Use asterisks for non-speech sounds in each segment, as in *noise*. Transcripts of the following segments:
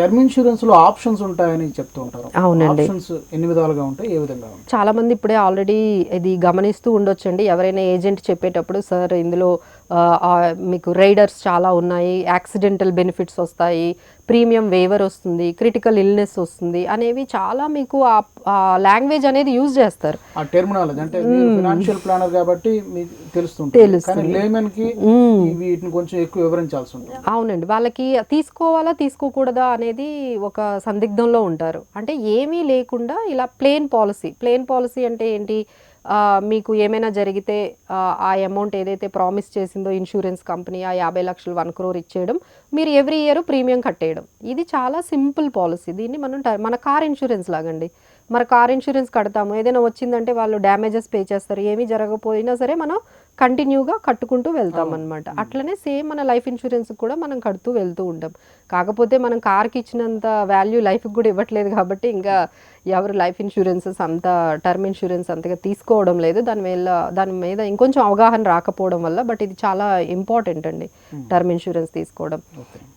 Term ఇన్సూరెన్స్లో options ఉంటాయని చెప్తూ ఉంటారు. అవునండి. ఆప్షన్స్ ఎన్ని విధాలుగా ఉంటాయి ఏ విధంగా ఉంటాయి? చాలా మంది ఇప్పుడే ఆల్రెడీ ఇది గమనిస్తూ ఉండొచ్చండి. ఎవరైనా ఏజెంట్ చెప్పేటప్పుడు సార్ ఇందులో మీకు రైడర్స్ చాలా ఉన్నాయి యాక్సిడెంటల్ బెనిఫిట్స్ వస్తాయి ప్రీమియం వేవర్ వస్తుంది క్రిటికల్ ఇల్నెస్ వస్తుంది అనేవి చాలా మీకు ఆ లాంగ్వేజ్ అనేది యూజ్ చేస్తారు. ఆ టెర్మినాలజీ అంటే ఫినాన్షియల్ ప్లానర్ కాబట్టి మీకు తెలుస్తుంది కానీ లేమెన్కి ఈ వీటిని కొంచెం ఎక్కువ వివరించాల్సి ఉంటుంది. అవునండి. వాళ్ళకి తీసుకోవాలా తీసుకోకూడదా అనేది ఒక సందిగ్ధంలో ఉంటారు. అంటే ఏమీ లేకుండా ఇలా ప్లేన్ పాలసీ ప్లేన్ పాలసీ అంటే ఏంటి? మీకు ఏమైనా జరిగితే ఆ, అమౌంట్ ఏదైతే ప్రామిస్ చేసిందో ఇన్సూరెన్స్ కంపెనీ ఆ యాభై లక్షలు వన్ క్రోర్ ఇచ్చేయడం మీరు ఎవ్రీ ఇయర్ ప్రీమియం కట్టేయడం. ఇది చాలా సింపుల్ పాలసీ దీన్ని మనం ట- మన కార్ ఇన్సూరెన్స్ లాగండి. మన కార్ ఇన్సూరెన్స్ కడతాము. ఏదైనా వచ్చిందంటే వాళ్ళు డ్యామేజెస్ పే చేస్తారు. ఏమీ జరగకపోయినా సరే మనం కంటిన్యూగా కట్టుకుంటూ వెళ్తాం అనమాట అట్లనే సేమ్ మన లైఫ్ ఇన్సూరెన్స్ కూడా మనం కడుతూ వెళ్తూ ఉంటాం. కాకపోతే మనం కార్కి ఇచ్చినంత వాల్యూ లైఫ్కి కూడా ఇవ్వట్లేదు కాబట్టి ఇంకా ఎవరు లైఫ్ ఇన్సూరెన్సెస్ అంత టర్మ్ ఇన్సూరెన్స్ అంతగా తీసుకోవడం లేదు. దాని వల్ల దాని మీద ఇంకొంచెం అవగాహన రాకపోవడం వల్ల బట్ ఇది చాలా ఇంపార్టెంట్ అండి టర్మ్ ఇన్సూరెన్స్ తీసుకోవడం.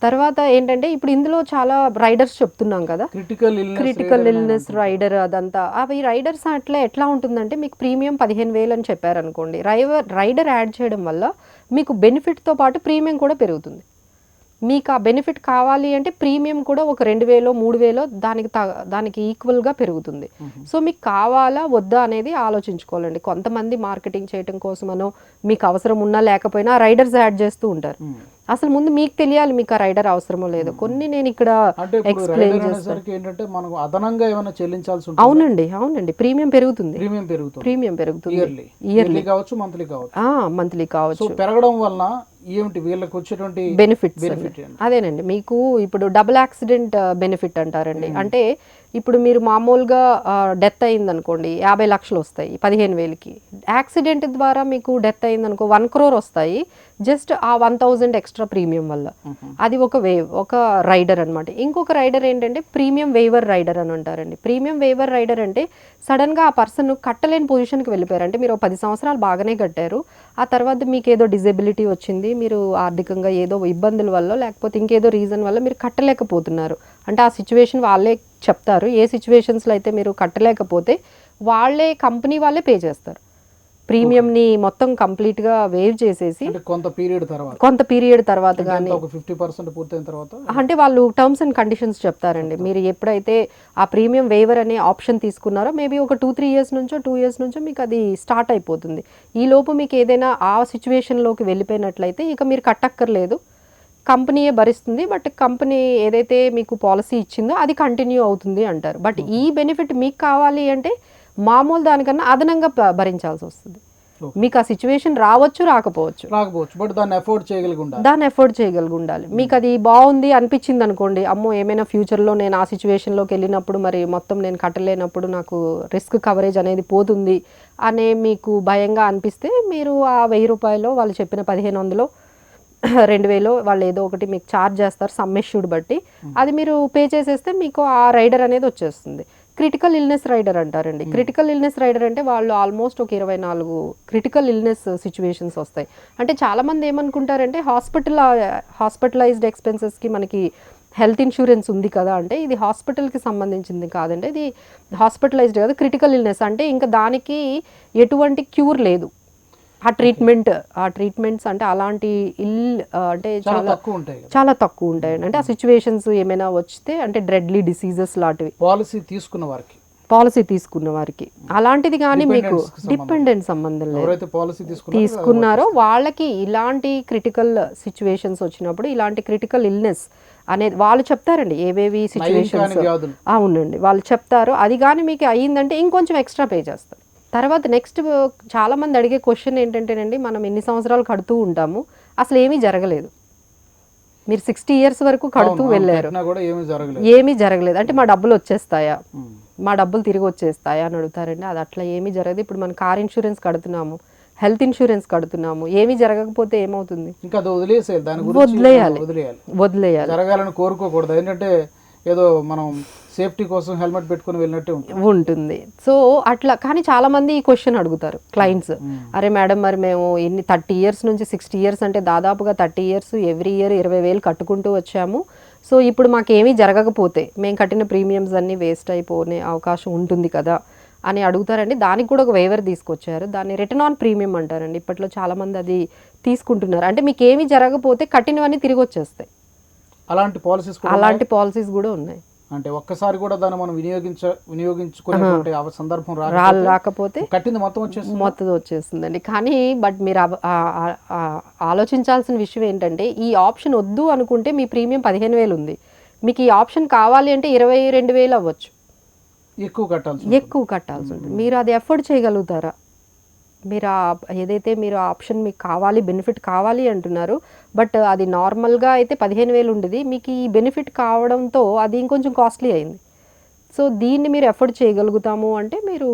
తర్వాత ఏంటంటే ఇప్పుడు ఇందులో చాలా రైడర్స్ చెప్తున్నాం కదా. Critical illness critical illness rider అదంతా. అవి రైడర్స్ అట్లా ఎట్లా ఉంటుందంటే మీకు ప్రీమియం పదిహేను వేలు అని చెప్పారనుకోండి రైవర్ రైడర్ యాడ్ చేయడం వల్ల మీకు బెనిఫిట్తో పాటు ప్రీమియం కూడా పెరుగుతుంది. మీకు ఆ బెనిఫిట్ కావాలి అంటే ప్రీమియం కూడా ఒక రెండు వేలో మూడు వేలో దానికి దానికి ఈక్వల్గా పెరుగుతుంది. సో మీకు కావాలా వద్దా అనేది ఆలోచించుకోవాలండి. కొంతమంది మార్కెటింగ్ చేయడం కోసమనో మీకు అవసరం ఉన్నా లేకపోయినా రైడర్స్ యాడ్ చేస్తూ ఉంటారు. అసలు ముందు మీకు తెలియాలి మీకు ఆ రైడర్ అవసరమో లేదో. కొన్ని నేను ఇక్కడ ఎక్స్ప్లెయిన్ చేస్తాను ఏంటంటే మనకు అదనంగా ఏమైనా చెల్లించాల్సి ఉంటుంది? అవునండి అవునండి. ప్రీమియం పెరుగుతుంది. ప్రీమియం పెరుగుతుంది. ప్రీమియం పెరుగుతుంది. ఇయర్లీ ఇయర్లీ కావచ్చు మంత్లీ కావచ్చు. మంత్లీ కావచ్చు. పెరగడం వలన ఏమిటి? వీళ్ళకి వచ్చేటువంటి బెనిఫిట్స్ బెనిఫిట్? అదేనండి. మీకు ఇప్పుడు డబుల్ యాక్సిడెంట్ బెనిఫిట్ అంటారండి. అంటే ఇప్పుడు మీరు మామూలుగా డెత్ అయింది అనుకోండి యాభై లక్షలు వస్తాయి పదిహేను వేలకి. యాక్సిడెంట్ ద్వారా మీకు డెత్ అయింది అనుకో వన్ క్రోర్ వస్తాయి. జస్ట్ ఆ వన్ థౌజండ్ ఎక్స్ట్రా ప్రీమియం వల్ల. అది ఒక వేవ్ ఒక రైడర్ అన్నమాట. ఇంకొక రైడర్ ఏంటంటే ప్రీమియం వేవర్ రైడర్ అని అంటారండి. ప్రీమియం వేవర్ రైడర్ అంటే సడన్గా ఆ పర్సన్ కట్టలేని పొజిషన్కి వెళ్ళిపోయారు. అంటే మీరు పది సంవత్సరాలు బాగానే కట్టారు. ఆ తర్వాత మీకు ఏదో డిజబిలిటీ వచ్చింది మీరు ఆర్థికంగా ఏదో ఇబ్బందుల వల్ల లేకపోతే ఇంకేదో రీజన్ వల్ల మీరు కట్టలేకపోతున్నారు. అంటే ఆ సిచ్యువేషన్ వాళ్ళే చెప్తారు. ఏ సిచ్యువేషన్స్లో అయితే మీరు కట్టలేకపోతే వాళ్ళే కంపెనీ వాళ్ళే పే చేస్తారు. ప్రీమియంని మొత్తం కంప్లీట్గా వేవ్ చేసేసి కొంత పీరియడ్ తర్వాత. కొంత పీరియడ్ తర్వాత కానీ ఫిఫ్టీ పర్సెంట్ పూర్తయిన తర్వాత? అంటే వాళ్ళు టర్మ్స్ అండ్ కండిషన్స్ చెప్తారండి. మీరు ఎప్పుడైతే ఆ ప్రీమియం వేవర్ అనే ఆప్షన్ తీసుకున్నారో మేబీ ఒక టూ త్రీ ఇయర్స్ నుంచో టూ ఇయర్స్ నుంచో మీకు అది స్టార్ట్ అయిపోతుంది. ఈ లోపు మీకు ఏదైనా ఆ సిచ్యువేషన్లోకి వెళ్ళిపోయినట్లయితే ఇక మీరు కట్టక్కర్లేదు. కంపెనీయే భరిస్తుంది బట్ కంపెనీ ఏదైతే మీకు పాలసీ ఇచ్చిందో అది కంటిన్యూ అవుతుంది అంటారు. బట్ ఈ బెనిఫిట్ మీకు కావాలి అంటే మామూలు దానికన్నా అదనంగా భరించాల్సి వస్తుంది. మీకు ఆ సిచ్యువేషన్ రావచ్చు రాకపోవచ్చు. రాకపోవచ్చు బట్ దాన్ని ఎఫోర్డ్ చేయగలిగి ఉండాలి దాన్ని ఎఫోర్డ్ చేయగలిగి ఉండాలి మీకు అది బాగుంది అనిపించింది అనుకోండి అమ్మో ఏమైనా ఫ్యూచర్లో నేను ఆ సిచ్యువేషన్లోకి వెళ్ళినప్పుడు మరి మొత్తం నేను కట్టలేనప్పుడు నాకు రిస్క్ కవరేజ్ అనేది పోతుంది అనే మీకు భయంగా అనిపిస్తే మీరు ఆ వెయ్యి రూపాయలు వాళ్ళు చెప్పిన పదిహేను వందలు *clears throat* రెండు వేలు వాళ్ళు ఏదో ఒకటి మీకు ఛార్జ్ చేస్తారు సమ్మెష్యూడ్ బట్టి. అది మీరు పే చేసేస్తే మీకు ఆ రైడర్ అనేది వచ్చేస్తుంది. క్రిటికల్ ఇల్నెస్ రైడర్ అంటారండి. క్రిటికల్ ఇల్నెస్ రైడర్ అంటే వాళ్ళు ఆల్మోస్ట్ ఒక ఇరవై నాలుగు క్రిటికల్ ఇల్నెస్ సిచ్యువేషన్స్ వస్తాయి. అంటే చాలామంది ఏమనుకుంటారంటే హాస్పిటల్ హాస్పిటలైజ్డ్ ఎక్స్పెన్సెస్కి మనకి హెల్త్ ఇన్సూరెన్స్ ఉంది కదా అంటే ఇది హాస్పిటల్కి సంబంధించింది కాదండి. ఇది హాస్పిటలైజ్డ్ కాదు క్రిటికల్ ఇల్నెస్ అంటే ఇంకా దానికి ఎటువంటి క్యూర్ లేదు. ఆ ట్రీట్మెంట్ ఆ ట్రీట్మెంట్స్ అంటే అలాంటి ఇల్ అంటే చాలా చాలా తక్కువ ఉంటాయి చాలా తక్కువ ఉంటాయండి అంటే ఆ సిచ్యువేషన్స్ ఏమైనా వస్తే అంటే డ్రెడ్లీ డిసీజెస్ లాంటివి. పాలసీ తీసుకున్న వారికి. పాలసీ తీసుకున్న వారికి. అలాంటిది కానీ మీకు. డిపెండెంట్ సంబంధం లేదు. పాలసీ తీసుకున్నారో వాళ్ళకి ఇలాంటి క్రిటికల్ సిచ్యువేషన్స్ వచ్చినప్పుడు ఇలాంటి క్రిటికల్ ఇల్నెస్ అనేది వాళ్ళు చెప్తారండి ఏవేవి సిచ్యువేషన్స్ అవునండి. వాళ్ళు చెప్తారు. అది కానీ మీకు అయ్యిందంటే ఇంకొంచెం ఎక్స్ట్రా పే చేస్తారు. తర్వాత నెక్స్ట్ చాలా మంది అడిగే క్వశ్చన్ ఏంటంటేనండి మనం ఎన్ని సంవత్సరాలు కడుతూ ఉంటాము అసలు ఏమీ జరగలేదు. మీరు సిక్స్టీ ఇయర్స్ వరకు కడుతూ వెళ్ళారు. ఏమీ జరగలేదు. అంటే మా డబ్బులు వచ్చేస్తాయా. మా డబ్బులు తిరిగి వచ్చేస్తాయా అని అడుగుతారండి. అది అట్లా ఏమీ జరగదు. ఇప్పుడు మనం కార్ ఇన్సూరెన్స్ కడుతున్నాము హెల్త్ ఇన్సూరెన్స్ కడుతున్నాము ఏమీ జరగకపోతే ఏమవుతుంది? ఇంకా వదిలేసేయాలి. వదిలేయాలి. వదిలేయాలి. జరగాలని కోరుకోకూడదు. ఏంటంటే ఏదో మనం సేఫ్టీ కోసం హెల్మెట్ పెట్టుకుని వెళ్ళినట్టే ఉంటుంది. ఉంటుంది. సో అట్లా కానీ చాలా మంది ఈ క్వశ్చన్ అడుగుతారు క్లయింట్స్ అరే మేడం మరి మేము ఎన్ని థర్టీ ఇయర్స్ నుంచి సిక్స్టీ ఇయర్స్ అంటే దాదాపుగా థర్టీ ఇయర్స్ ఎవ్రీ ఇయర్ ఇరవై వేలు కట్టుకుంటూ వచ్చాము. సో ఇప్పుడు మాకేమీ జరగకపోతే మేము కట్టిన ప్రీమియమ్స్ అన్నీ వేస్ట్ అయిపోనే అవకాశం ఉంటుంది కదా అని అడుగుతారండి. దానికి కూడా ఒక వేవర్ తీసుకొచ్చారు. దాన్ని రిటర్న్ ఆన్ ప్రీమియం అంటారండి. ఇప్పట్లో చాలామంది అది తీసుకుంటున్నారు. అంటే మీకు ఏమీ జరగకపోతే కట్టినవన్నీ తిరిగి వచ్చేస్తాయి. అలాంటి పాలసీస్ కూడా అలాంటి పాలసీస్ కూడా ఉన్నాయి. అంటే ఒక్కసారి కూడా దాన్ని మనం వినియోగించ వినియోగించుకునేటువంటి ఆ సందర్భం రాకపోతే కట్టింది మొత్తం వచ్చేస్తుంది? మొత్తం వచ్చేస్తుందండి. కానీ బట్ మీరు ఆలోచించాల్సిన విషయం ఏంటంటే ఈ ఆప్షన్ వద్దు అనుకుంటే మీ ప్రీమియం పదిహేను వేలు ఉంది. మీకు ఈ ఆప్షన్ కావాలి అంటే ఇరవై రెండు వేలు అవ్వచ్చు. ఎక్కువ కట్టాల్సి ఎక్కువ కట్టాల్సి ఉంటుంది. మీరు అది ఎఫోర్డ్ చేయగలుగుతారా? మీరు ఆ ఏదైతే మీరు ఆప్షన్ మీకు కావాలి బెనిఫిట్ కావాలి అంటున్నారు బట్ అది నార్మల్గా అయితే పదిహేను వేలు ఉండేది. మీకు ఈ బెనిఫిట్ కావడంతో అది ఇంకొంచెం కాస్ట్లీ అయింది. సో దీన్ని మీరు ఎఫోర్డ్ చేయగలుగుతాము అంటే మీరు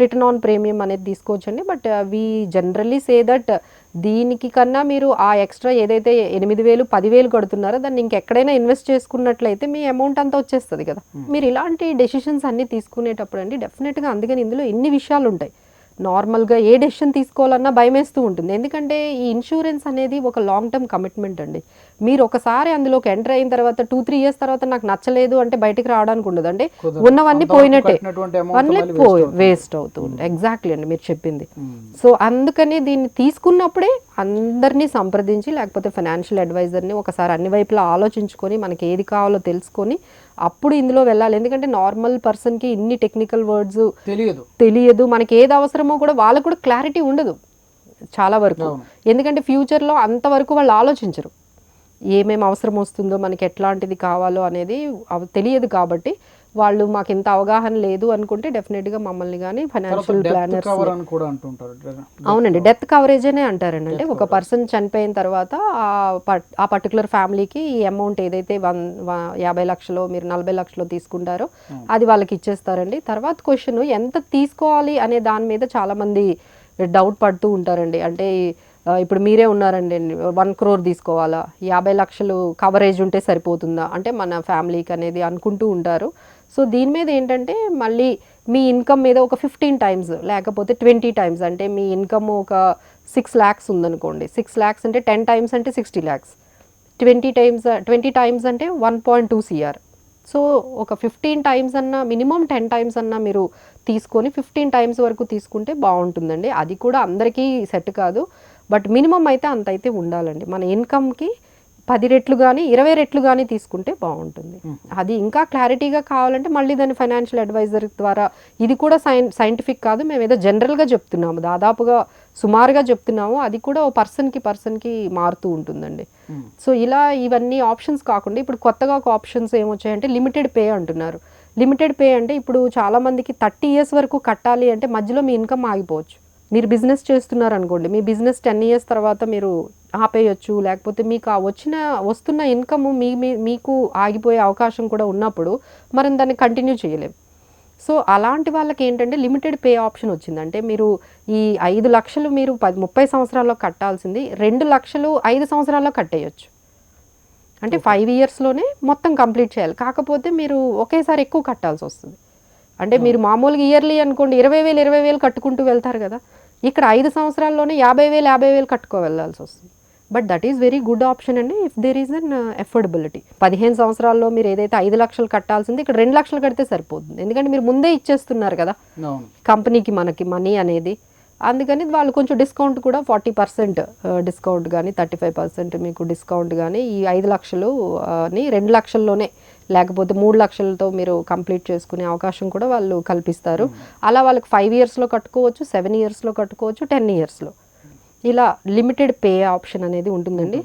రిటర్న్ ఆన్ ప్రీమియం అనేది తీసుకోవచ్చండి. But we generally say that దీనికి కన్నా మీరు ఆ ఎక్స్ట్రా ఏదైతే ఎనిమిది వేలు పదివేలు కడుతున్నారో దాన్ని ఇంకెక్కడైనా ఇన్వెస్ట్ చేసుకున్నట్లయితే మీ అమౌంట్ అంతా వచ్చేస్తుంది కదా. మీరు ఇలాంటి డెసిషన్స్ అన్నీ తీసుకునేటప్పుడు అండి డెఫినెట్గా అందుకని ఇందులో ఎన్ని విషయాలు ఉంటాయి నార్మల్గా ఏ డెసిషన్ తీసుకోవాలన్నా భయమేస్తూ ఉంటుంది. ఎందుకంటే ఈ ఇన్సూరెన్స్ అనేది ఒక లాంగ్ టర్మ్ కమిట్మెంట్ అండి. మీరు ఒకసారి అందులోకి ఎంటర్ అయిన తర్వాత టూ త్రీ ఇయర్స్ తర్వాత నాకు నచ్చలేదు అంటే బయటికి రావడానికి ఉండదు. అంటే కుదరదు. ఉన్నవన్నీ పోయినట్టే. అన్నీ పో. వేస్ట్ అవుతూ ఉంటాయి. ఎగ్జాక్ట్లీ అండి మీరు చెప్పింది. Hmm. సో అందుకని దీన్ని తీసుకున్నప్పుడే అందరినీ సంప్రదించి లేకపోతే ఫైనాన్షియల్ అడ్వైజర్ని ఒకసారి అన్ని వైపులా ఆలోచించుకొని మనకి ఏది కావాలో తెలుసుకొని అప్పుడు ఇందులో వెళ్ళాలి. ఎందుకంటే నార్మల్ పర్సన్కి ఇన్ని టెక్నికల్ వర్డ్స్ తెలియదు. తెలియదు. మనకి ఏది అవసరమో కూడా వాళ్ళకు కూడా క్లారిటీ ఉండదు చాలా వరకు. ఎందుకంటే ఫ్యూచర్లో అంతవరకు వాళ్ళు ఆలోచించరు. ఏమేమి అవసరం వస్తుందో మనకి ఎట్లాంటిది కావాలో అనేది తెలియదు కాబట్టి వాళ్ళు మాకు ఇంత అవగాహన లేదు అనుకుంటే డెఫినెట్గా మమ్మల్ని కానీ ఫైనాన్షియల్ ప్లానర్స్ అవునండి డెత్ కవరేజ్ అనే అంటారండి. అంటే ఒక పర్సన్ చనిపోయిన తర్వాత ఆ పర్టికులర్ ఫ్యామిలీకి ఈ అమౌంట్ ఏదైతే వన్ యాభై లక్షలు మీరు నలభై లక్షలు తీసుకుంటారో అది వాళ్ళకి ఇచ్చేస్తారండి. తర్వాత క్వశ్చన్ ఎంత తీసుకోవాలి అనే దాని మీద చాలా మంది డౌట్ పడుతూ ఉంటారండి. అంటే ఇప్పుడు మీరే ఉన్నారండి వన్ క్రోర్ తీసుకోవాలా? యాభై లక్షలు కవరేజ్ ఉంటే సరిపోతుందా? అంటే మన ఫ్యామిలీకి అనేది అనుకుంటూ ఉంటారు. సో దీని మీద ఏంటంటే మళ్ళీ మీ ఇన్కమ్ మీద ఒక ఫిఫ్టీన్ టైమ్స్ లేకపోతే ట్వంటీ టైమ్స్ అంటే మీ ఇన్కమ్ ఒక సిక్స్ ల్యాక్స్ ఉందనుకోండి. సిక్స్ ల్యాక్స్ అంటే టెన్ టైమ్స్ అంటే sixty lakhs twenty times twenty times అంటే one point two CR. So ఒక ఫిఫ్టీన్ టైమ్స్ అన్న మినిమం టెన్ టైమ్స్ అన్న మీరు తీసుకొని ఫిఫ్టీన్ టైమ్స్ వరకు తీసుకుంటే బాగుంటుందండి. అది కూడా అందరికీ సెట్ కాదు. బట్ మినిమం అయితే అంత అయితే ఉండాలండి. మన ఇన్కమ్కి పది రెట్లు కానీ ఇరవై రెట్లు కానీ తీసుకుంటే బాగుంటుంది. అది ఇంకా క్లారిటీగా కావాలంటే మళ్ళీ దాన్ని ఫైనాన్షియల్ అడ్వైజర్ ద్వారా ఇది కూడా సైన్ సైంటిఫిక్ కాదు మేము ఏదో జనరల్గా చెప్తున్నాము దాదాపుగా సుమారుగా చెప్తున్నాము అది కూడా ఓ పర్సన్కి పర్సన్కి మారుతూ ఉంటుందండి. సో ఇలా ఇవన్నీ ఆప్షన్స్ కాకుండా ఇప్పుడు కొత్తగా ఒక ఆప్షన్స్ ఏమొచ్చాయంటే లిమిటెడ్ పే అంటున్నారు. లిమిటెడ్ పే అంటే ఇప్పుడు చాలా మందికి థర్టీ ఇయర్స్ వరకు కట్టాలి అంటే మధ్యలో మీ ఇన్కమ్ ఆగిపోవచ్చు. మీరు బిజినెస్ చేస్తున్నారు అనుకోండి మీ బిజినెస్ టెన్ ఇయర్స్ తర్వాత మీరు ఆపేయచ్చు లేకపోతే మీకు ఆ వచ్చిన వస్తున్న ఇన్కమ్ మీ మీకు ఆగిపోయే అవకాశం కూడా ఉన్నప్పుడు మనం దాన్ని కంటిన్యూ చేయలేం. సో అలాంటి వాళ్ళకి ఏంటంటే లిమిటెడ్ పే ఆప్షన్ వచ్చింది అంటే మీరు ఈ ఐదు లక్షలు మీరు పది ముప్పై సంవత్సరాల్లో కట్టాల్సింది రెండు లక్షలు ఐదు సంవత్సరాల్లో కట్టేయచ్చు. అంటే ఫైవ్ ఇయర్స్లోనే మొత్తం కంప్లీట్ చేయాలి. కాకపోతే మీరు ఒకేసారి ఎక్కువ కట్టాల్సి వస్తుంది. అంటే మీరు మామూలుగా ఇయర్లీ అనుకోండి ఇరవై వేలు ఇరవై వేలు కట్టుకుంటూ వెళ్తారు కదా. ఇక్కడ ఐదు సంవత్సరాల్లోనే యాభై వేలు యాభై వేలు కట్టుకో వెళ్ళాల్సి వస్తుంది. But that is very good option అండి if there is an affordability పదిహేను సంవత్సరాల్లో మీరు ఏదైతే ఐదు లక్షలు కట్టాల్సింది ఇక్కడ రెండు లక్షలు కడితే సరిపోతుంది. ఎందుకంటే మీరు ముందే ఇచ్చేస్తున్నారు కదా. కంపెనీకి మనకి మనీ అనేది. అందుకని వాళ్ళు కొంచెం డిస్కౌంట్ కూడా ఫార్టీ పర్సెంట్ డిస్కౌంట్ కానీ థర్టీ ఫైవ్ పర్సెంట్ మీకు డిస్కౌంట్ కానీ ఈ ఐదు లక్షలు ఆ, ని రెండు లక్షల్లోనే లేకపోతే మూడు లక్షలతో మీరు కంప్లీట్ చేసుకునే అవకాశం కూడా వాళ్ళు కల్పిస్తారు. అలా వాళ్ళకి ఫైవ్ ఇయర్స్లో కట్టుకోవచ్చు సెవెన్ ఇయర్స్లో కట్టుకోవచ్చు టెన్ ఇయర్స్లో. ఇలా లిమిటెడ్ పే ఆప్షన్ అనేది ఉంటుందండి.